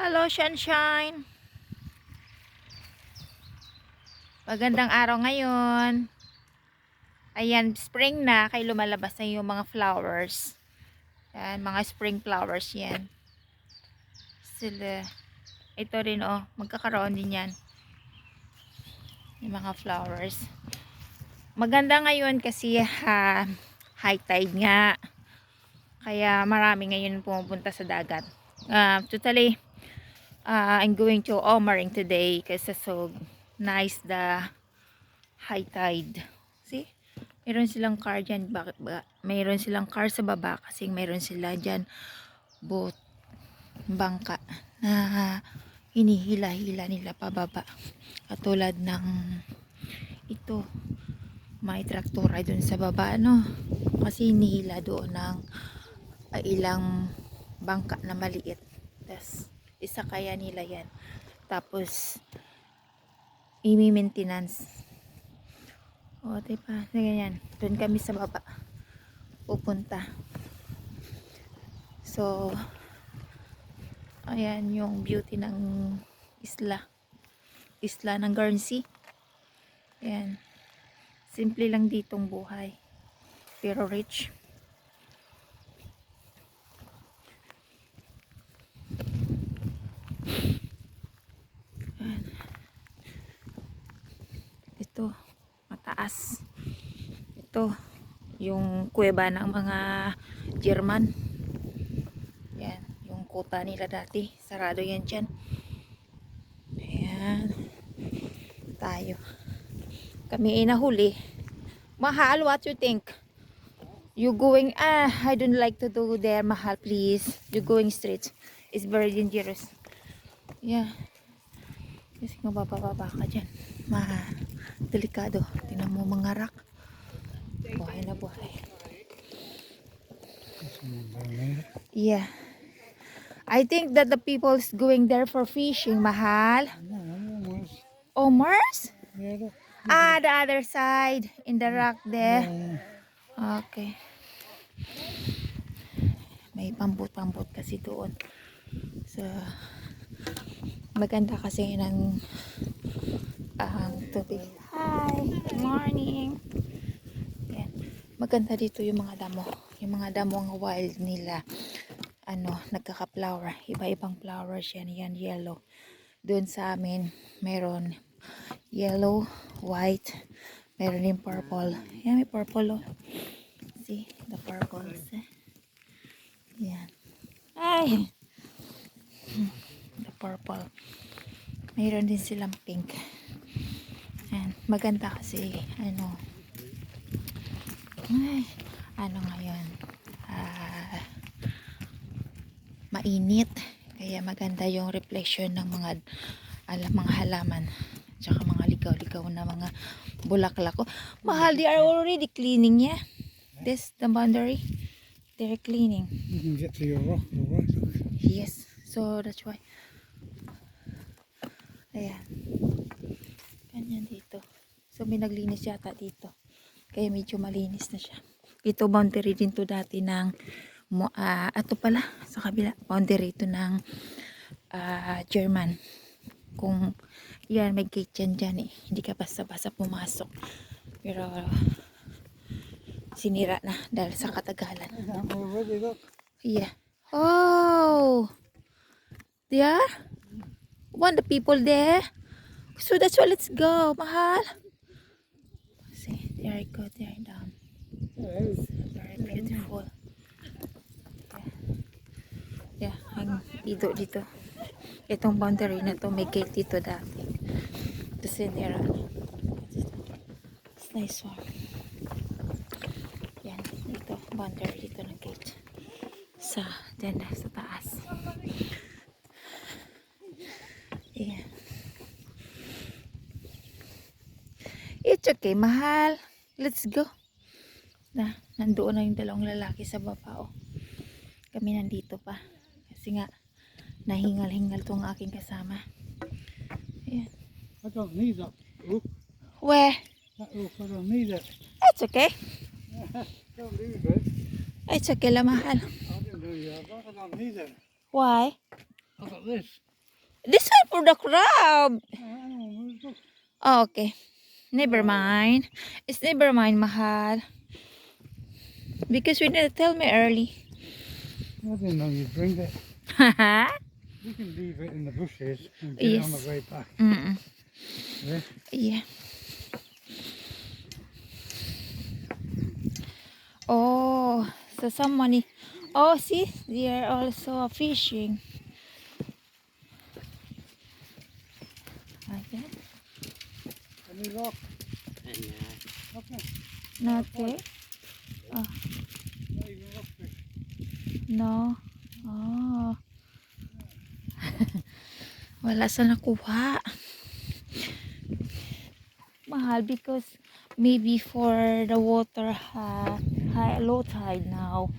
Hello, sunshine. Magandang araw ngayon. Ayan, spring na. Kaya lumalabas na yung mga flowers. Yan, mga spring flowers yan. Sila. Ito rin, oh. Magkakaroon din yan. Yung mga flowers. Maganda ngayon kasi ha, high tide nga. Kaya marami ngayon pumupunta sa dagat. Uh, totally, uh, I'm going to Omaring today kasi so nice the high tide. See? Meron silang car dyan. Bakit ba? Meron silang car sa baba kasi meron sila dyan boat, bangka na hinihila-hila nila pababa. Katulad ng ito, may traktora dun sa baba, no? Kasi hinihila doon ng ah, ilang bangka na maliit. Tapos, isa kaya nila yan. Tapos, imi-maintenance. O, diba? Na ganyan. Doon kami sa baba. Pupunta. So, ayan yung beauty ng isla. Isla ng Guernsey. Ayan. Simple lang ditong buhay. Pero rich. Ayan. Ito, mataas. Ito, yung kuweba ng mga German. Yan, yung kuta nila dati. Sarado yan dyan. Ayan. Tayo. Kami inahuli. Mahal, what you think? You going, ah, I don't like to do there, mahal, please. You going straight. It's very dangerous. Yeah. Kasi nga bababa ka dyan. Ma, delikado. Tingnan mo mga rock. Buhay na buhay. Yeah. I think that the people's going there for fishing, mahal. Mars? Ah, the other side. In the rock there. Okay. May pambut-pambut kasi doon. So, maganda kasi ng ang tubig. Hi, good morning. Yan. Maganda dito yung mga damo. Yung mga damo ang wild nila. Ano, nagkaka-flower. Iba-ibang flowers yan. Yan, yellow. Doon sa amin, meron yellow, white, meron din purple. Yan, may purple oh. See, the purples. Eh. Yan. Ay! the purple. Mayroon din silang pink. Ayan, maganda kasi ano ay, ano ngayon ah, mainit kaya maganda yung reflection ng mga ala, mga halaman tsaka mga ligaw-ligaw na mga bulaklak ko mahal they are already cleaning yeah this the boundary they're cleaning You can get to your rock, all right? Yes. So, that's why. Ayan. Ganyan dito. So, may naglinis yata dito. Kaya medyo malinis na siya. Ito, boundary din to dati ng ah, ato pala, sa kabila. Boundary to ng ah, German. Kung, yan, may gate yan dyan eh. Hindi ka basta-basta pumasok. Pero, sinira na dahil sa katagalan. Yeah, look. Yeah. Oh. They are? Want the people there? So that's why let's go, mahal. See, there I go, there down. Very beautiful. Yeah, yeah ang dito dito. Itong boundary na to, may gate dito dati. Yun, there. It's nice one. Yan, dito, boundary dito ng gate sa dyan na, sa taas. Ayan. It's okay, mahal. Let's go. Na, nandoon na yung dalawang lalaki sa baba, oh. Kami nandito pa. Kasi nga, nahingal-hingal tong aking kasama. Ayan. I don't need that hook. Where? That hook, I don't need it. It's okay. Don't leave it. It's okay lang, mahal. I didn't do that. I don't need it. Why? I got this. This one for the crab. I know, look. Oh, okay. Never mind. It's never mind, mahal. Because you didn't tell me early. I didn't know you'd bring that. We can leave it in the bushes and get it on the way back. Mm-mm. Yeah? Yeah. Oh, so someone. Oh, see, they are also fishing. Any luck? Okay. Okay. Not even rockfish. No. Oh. Wala sa nakuha. Mahal because maybe for the water ha, high, low tide now.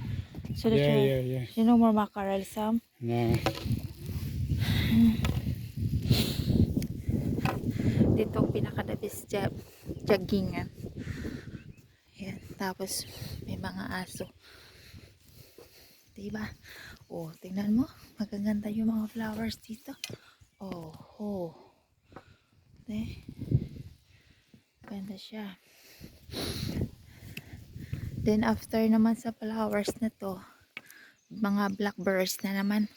So that Yeah, you, yeah, yeah. you know more mackerel some. No. Dito ang pinakadabis job, jaggingan. Yan. Tapos may mga aso. Diba? Oh, tingnan mo. Magaganda yung mga flowers dito. Oh, oh. Eh. Ganda siya. Then after naman sa flowers na to, mga blackbirds na naman.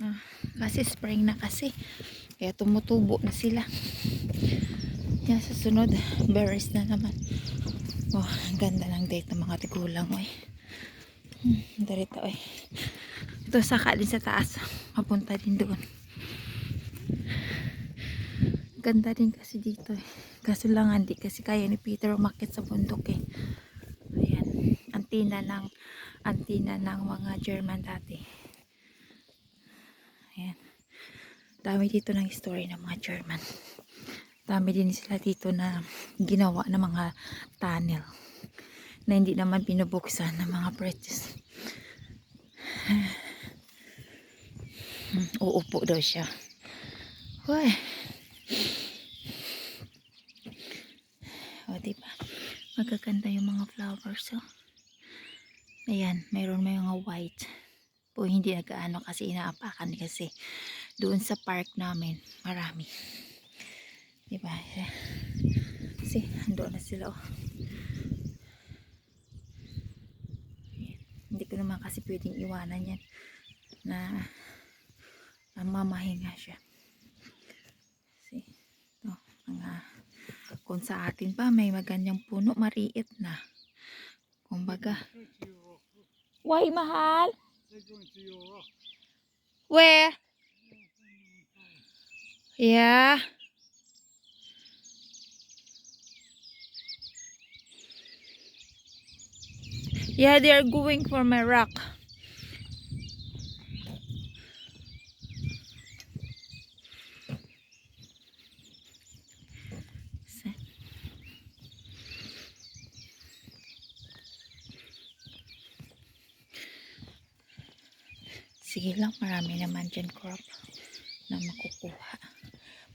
Ah, kasi spring na kasi. Kaya tumutubo na sila. Yan sa sunod, berries na naman. Oh, ang ganda ng date ng mga tigulang, oy. Hmm, darito, oy. Ito saka din sa taas. Mapunta din doon. Ganda din kasi dito, eh. Kaso lang, hindi kasi kaya ni Peter umakit sa bundok, eh. Ayan. Antina ng, antina ng mga German dati. Ayan dami dito ng story ng mga German. Dami din sila dito na ginawa ng mga tunnel na hindi naman binubuksan ng mga bridges. Hmm, Uupo daw siya. Hoy. O, diba? Magaganda yung mga flowers, oh. Ayan, mayroon may mga white. Po, hindi nagaano kasi inaapakan kasi doon sa park namin. Marami. Diba? Kasi andoon na sila oh. Hindi ko naman kasi pwedeng iwanan yan na namamahinga siya. Kasi ito mga kung sa atin pa may maganyang puno mariit na. Kumbaga. Why mahal? To. Where? Yeah. Yeah, they are going for my rock. Sige lang, marami naman dyan crop na makukuha.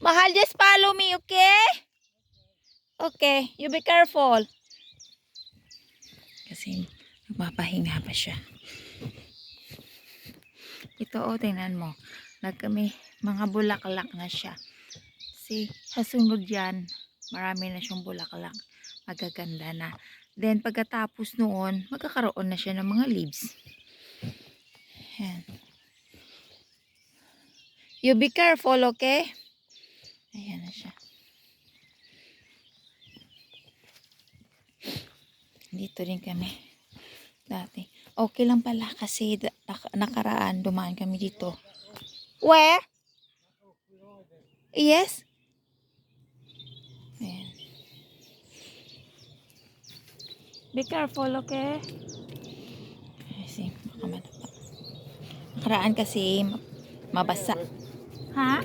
Mahal, just follow me, okay? Okay, you be careful. Kasi nagpapahinga pa siya. Ito, oh, tingnan mo. Nagkami, mga bulaklak na siya. See, sa sunod yan, marami na siyang bulaklak. Magaganda na. Then, pagkatapos noon, magkakaroon na siya ng mga leaves. Yan. You be careful, okay? Ayan na siya. Dito rin kami. Dati. Okay lang pala kasi nakaraan dumaan kami dito. Where? Yes? Ayan. Be careful, okay? Kasi baka madapa. Nakaraan kasi ma- mabasa. Ha?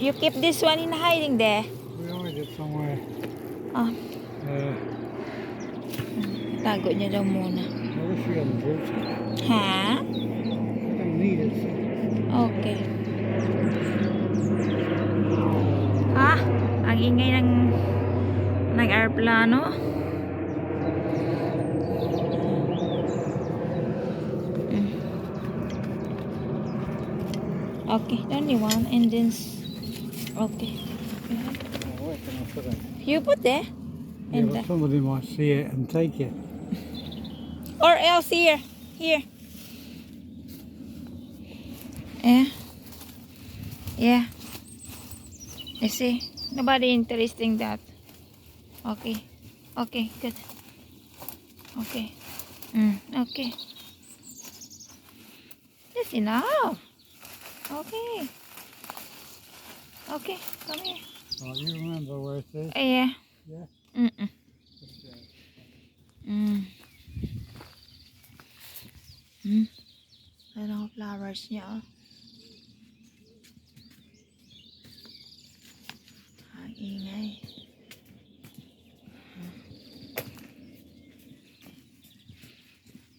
You keep this one in hiding there. We hide it somewhere. Ah, Uh, tago niya daw muna. Ha? Okay. Ah, ang ingay ng ng aeroplano. Mm. Okay, only one and then okay. Oh? You put there. Yeah, And uh, somebody might see it and take it. Else here. Here. Yeah. Yeah. I see. Nobody interesting that. Okay. Okay, good. Okay. Mm, okay. That's enough. Okay. Okay, come here. Oh, you remember where it is? Uh, yeah. Yeah. Mm-mm. Just, uh, Mm. Hmm. Ano ang flowers niya, oh. Ang ingay. Hmm.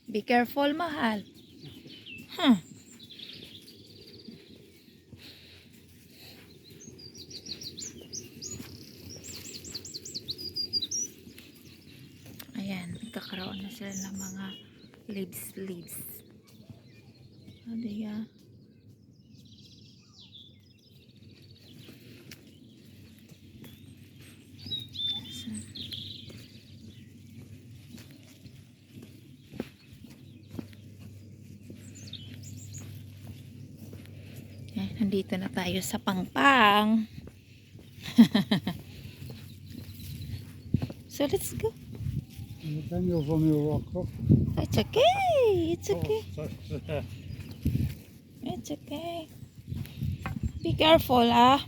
Be careful, mahal. Huh. Ayan, nagkakaroon na sila ng mga leaves, leaves. Ano yan? So- Eh, nandito na tayo sa pangpang. so let's go. the Daniels on your rock up. It's okay. It's okay. Oh, uh, It's okay. Be careful, ah.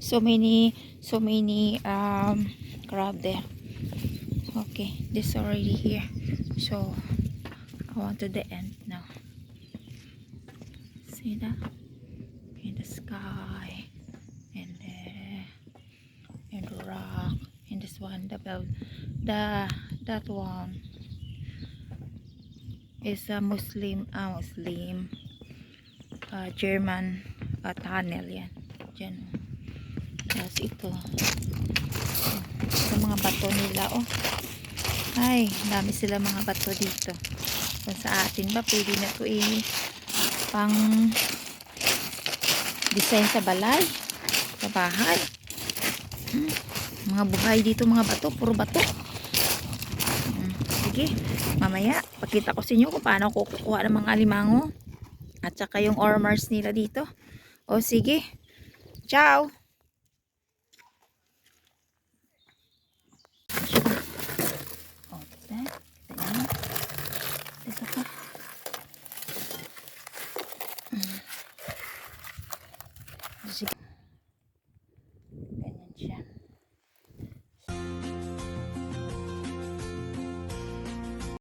So many, so many um crab there. Okay, this already here. So I want to the end now. See that? In the sky, and the and rock, and this one, the the that one is a Muslim, ah, Muslim, ah, German ah, tunnel yan. Diyan. Tapos ito. Ito mga bato nila, oh. Ay, dami sila mga bato dito. Kung sa atin ba, pwede na to eh, pang design sa balay, sa bahay. Hmm. Mga buhay dito, mga bato, puro bato. Sige, mamaya, pakita ko sa inyo kung paano ko kukuha ng mga alimango. At saka yung ormars nila dito. O sige. Ciao!